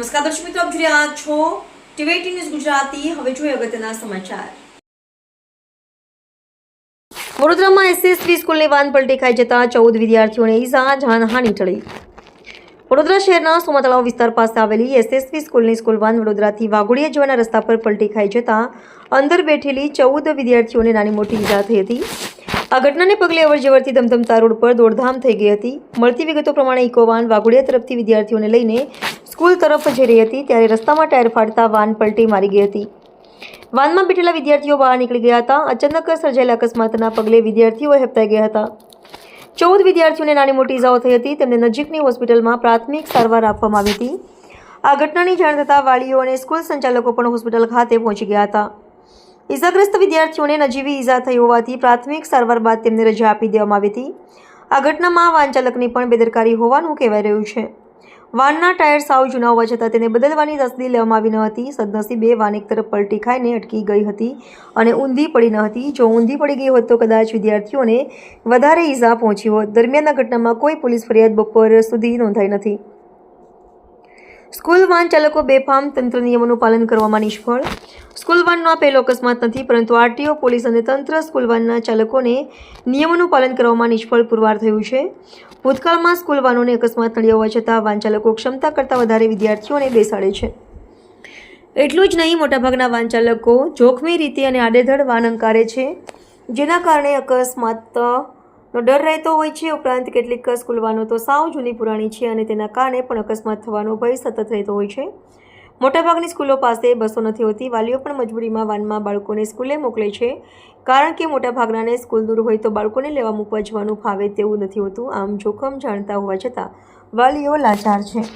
નમસ્કાર, દર્શક મિત્રો, આપ જોઈ રહ્યા છો ટીવી ન્યૂઝ ગુજરાતી. હવે જોઈએ અગત્યના સમાચાર. વડોદરામાં એસએસવી સ્કૂલની વાન પલટી ખાઈ જતા ચૌદ વિદ્યાર્થીઓને ઈજા, જાનહાની ટળી વડોદરા શહેરના સોમાતળાવ વિસ્તાર પાસે આવેલી એસએસવી સ્કૂલની સ્કૂલ વાન વડોદરાથી વાઘોડિયા જવાના રસ્તા પર પલટી ખાઈ જતા અંદર બેઠેલી ચૌદ વિદ્યાર્થીઓને નાની મોટી ઈજા થઈ હતી. આ ઘટનાને પગલે અવરજવરથી ધમધમતા રોડ પર દોડધામ થઈ ગઈ હતી. મળતી વિગતો પ્રમાણે ઇકોવાન વાઘોડિયા તરફથી વિદ્યાર્થીઓને લઈને સ્કૂલ તરફ જઈ રહી હતી, ત્યારે રસ્તામાં ટાયર ફાટતા વાન પલટી મારી ગઈ હતી. વાનમાં બેઠેલા વિદ્યાર્થીઓ બહાર નીકળી ગયા હતા. અચાનક સર્જાયેલા અકસ્માતના પગલે વિદ્યાર્થીઓ હેપતાઈ ગયા હતા. ચૌદ વિદ્યાર્થીઓને નાની મોટી ઇજાઓ થઈ હતી. તેમને નજીકની હોસ્પિટલમાં પ્રાથમિક સારવાર આપવામાં આવી હતી. આ ઘટનાની જાણ થતાં વાલીઓ અને સ્કૂલ સંચાલકો પણ હોસ્પિટલ ખાતે પહોંચી ગયા હતા. ઇજાગ્રસ્ત વિદ્યાર્થીઓને નજીવી ઈજા થઈ હોવાથી પ્રાથમિક સારવાર બાદ તેમને રજા આપી દેવામાં આવી હતી. આ ઘટનામાં વાહન ચાલકની પણ બેદરકારી હોવાનું કહેવાઈ રહ્યું છે. વાનના ટાયર સાવ જૂના હોવા છતાં તેને બદલવાની તસદી લેવામાં આવી ન હતી. સદનસીબે વાન એક તરફ પલટી ખાઈને અટકી ગઈ હતી અને ઊંધી પડી ન હતી. જો ઊંધી પડી ગઈ હોત તો કદાચ વિદ્યાર્થીઓને વધારે ઈજા પહોંચી હોત. દરમિયાન ઘટનામાં કોઈ પોલીસ ફરિયાદ બપોર સુધી નોંધાઈ નથી. સ્કૂલ વાન ચાલકો બેફામ તંત્ર નિયમોનું પાલન કરવામાં નિષ્ફળ. સ્કૂલ વાનનો આ પહેલો અકસ્માત નથી, પરંતુ આરટીઓ, પોલીસ અને તંત્ર સ્કૂલ વાનના ચાલકોને નિયમોનું પાલન કરવામાં નિષ્ફળ પુરવાર થયું છે. ભૂતકાળમાં સ્કૂલ વાનોને અકસ્માત નડ્યા હોવા છતાં વાન ચાલકો ક્ષમતા કરતાં વધારે વિદ્યાર્થીઓને બેસાડે છે. એટલું જ નહીં, મોટાભાગના વાન ચાલકો જોખમી રીતે અને આડેધડ વાન અંકારે છે, જેના કારણે અકસ્માતનો ડર રહેતો હોય છે. ઉપરાંત કેટલીક સ્કૂલવાનો તો સાવ જૂની પુરાણી છે અને તેના કારણે પણ અકસ્માત થવાનો ભય સતત રહેતો હોય છે. મોટાભાગની સ્કૂલો પાસે બસો નથી હોતી. વાલીઓ પણ મજબૂરીમાં વાનમાં બાળકોને સ્કૂલે મોકલે છે. કારણ કે મોટાભાગનાને સ્કૂલ દૂર હોય તો બાળકોને લેવા મૂકવા જવાનું ફાવે તેવું નથી હોતું. આમ જોખમ જાણતા હોવા છતાં વાલીઓ લાચાર છે.